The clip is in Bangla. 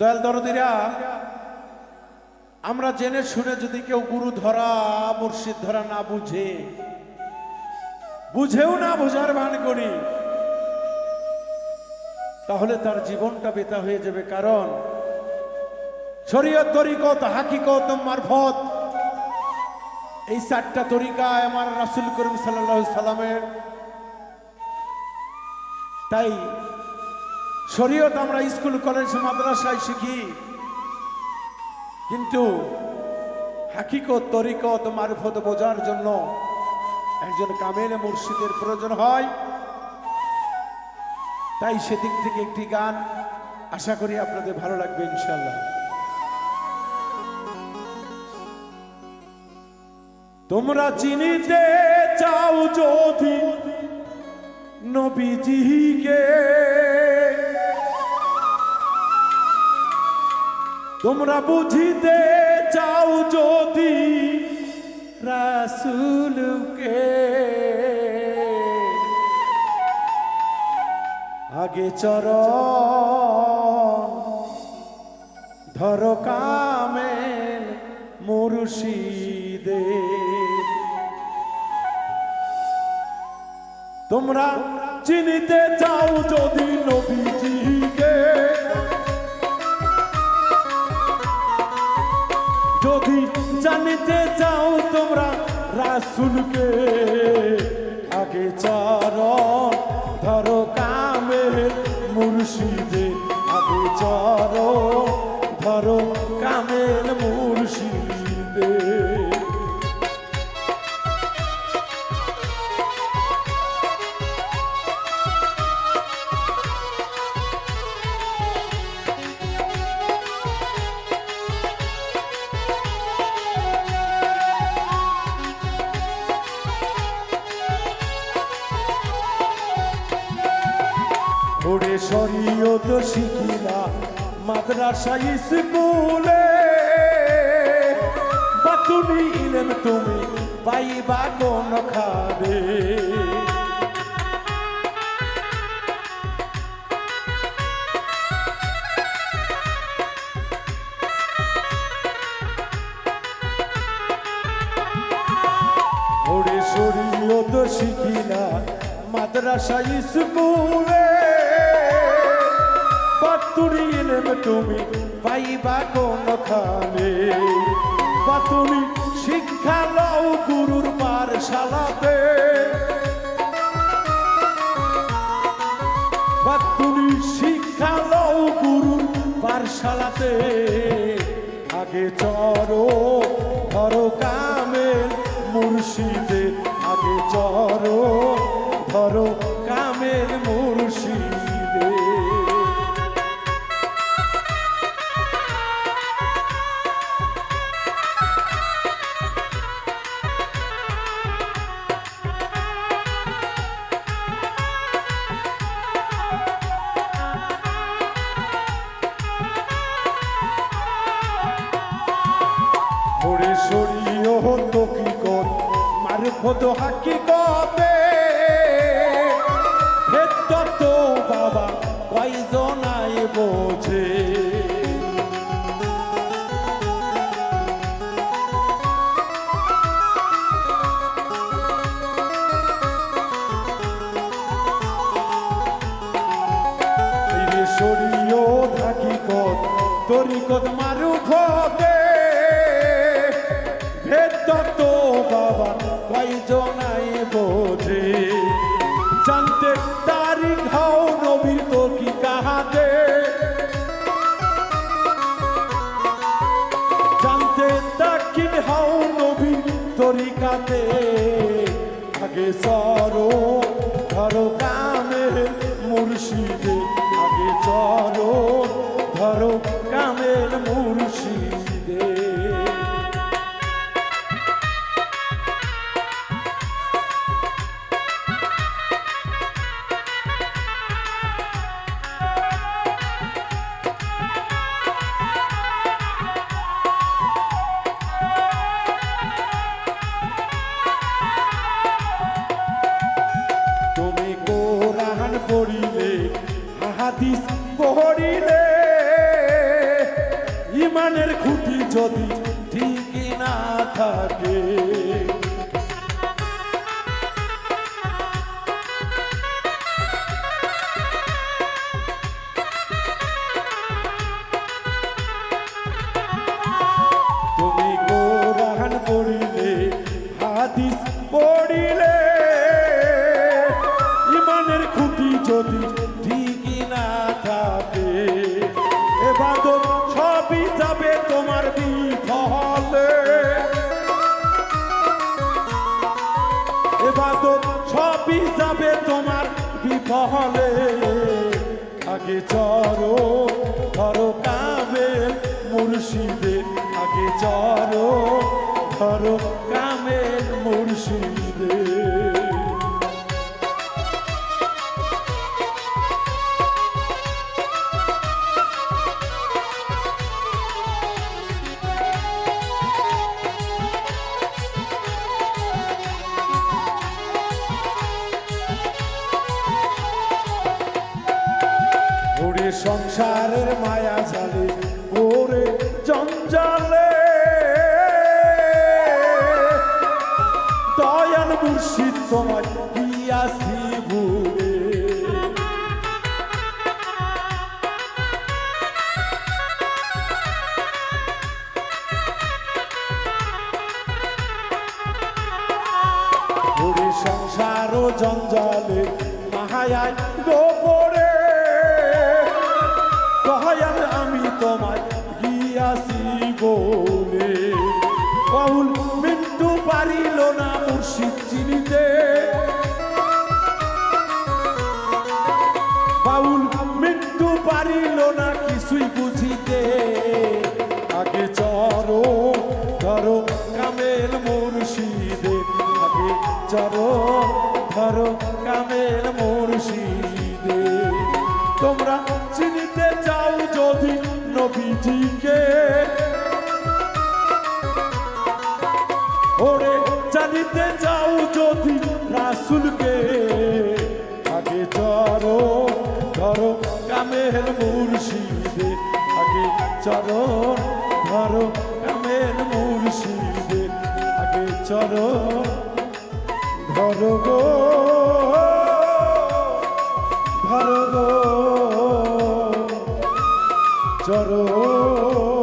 দয়াল দরদিরা, আমরা জেনে শুনে যদি কেউ গুরু ধরা, মুর্শিদ ধরা না বুঝে, বুঝেও না বোঝার ভান করি, তাহলে তার জীবনটা বেতা হয়ে যাবে। কারণ শরীয়ত তরিকত, হাকিকত, মারফত, এই চারটা তরিকায় আমার রাসুল করিম সাল্লাহ সাল্লামের, তাই শরীয়ত আমরা স্কুল, কলেজ, মাদ্রাসায় শিখি। কিন্তু হাকিকত, তরিকত, মারফত বোঝার জন্য একজন কামেল মুর্শিদের প্রয়োজন হয়। তাই সেদিক থেকে একটি গান আশা করি আপনাদের ভালো লাগবে ইনশাল্লাহ তোমরা চিনিতে চাও যদি নবীজিকে। তোমরা বুঝিতে চাও যদি রাসুলকে। আগে চর ধর কামেল মুর্শিদে তোমরা চিনিতে চাও যদি নবীজিকে রাসুলকে আগে চরণ ধরো কামের মুর্শিদে আগে চরণ ধরো কামের মুর্শিদে শরীয়ত শিখিলা মাদ্রাসা স্কুলে বাতুনি ইলেম তুমি পাইবা কোন খাবে? শরীয়ত শিখিলা মাদ্রাসা স্কুলে পাইবা কোন খানে? বাতুরি শিক্ষা লও গুরুর পারশালাতে বাতুরি শিক্ষা লও গুরুর পারশালাতে আগে চরো, ধরো কামেল মুর্শিদে। আগে চরো, ধরো মারফত হাকি কবে তো বাবা বোঝে। রে শরীয় থাকি কত তরিকত ভেদ তো কয়জনাই বোঝে। জানতে তারিখ হাও নবীর তো কি কাহাতে। জানতে তাকিন হাও নবীর তরিকাতে। আগে সরো ধরো কামে মুর্শিদে। আগে চরো, ধরো কামের মুর্শিদে হাদিস পড়িলে ইমানের খুঁটি যদি ঠিক না থাকে। ঠিকই না থাকে। এবাদত সবই যাবে তোমার বিফলে। এবাদত সবই যাবে তোমার বিফলে। আগে চরো ধরো কামেল মুর্শিদে আগে চরো ধরো কামেল মুর্শিদে সংসারের মায়া জালে, ওরে জঞ্জালে। দয়াল মুর্শিদ তোমার গিয়াছি ভুলে। সংসার ও জঞ্জালে, মাহায়ায় গোপরে দয়াল আমি তোমায় গিয়াছি বলে। বাউল মিন্টু পারিল না মুর্শিদ চিনিতে। বাউল মিন্টু পারিল না কিছুই বুঝিতে। আগে চরো, ধরো কামেল মুর্শিদে। আগে চরো, ধরো কামেল মুর্শিদে। তোমরা নবীজিকে ওরে জানিতে চাও যদি রাসুলকে, আগে চরো ধরো কামের মুর্শিদে, আগে চরো ধরো কামের মুর্শিদে, আগে চরো ধরো গো ধরো গো। চরো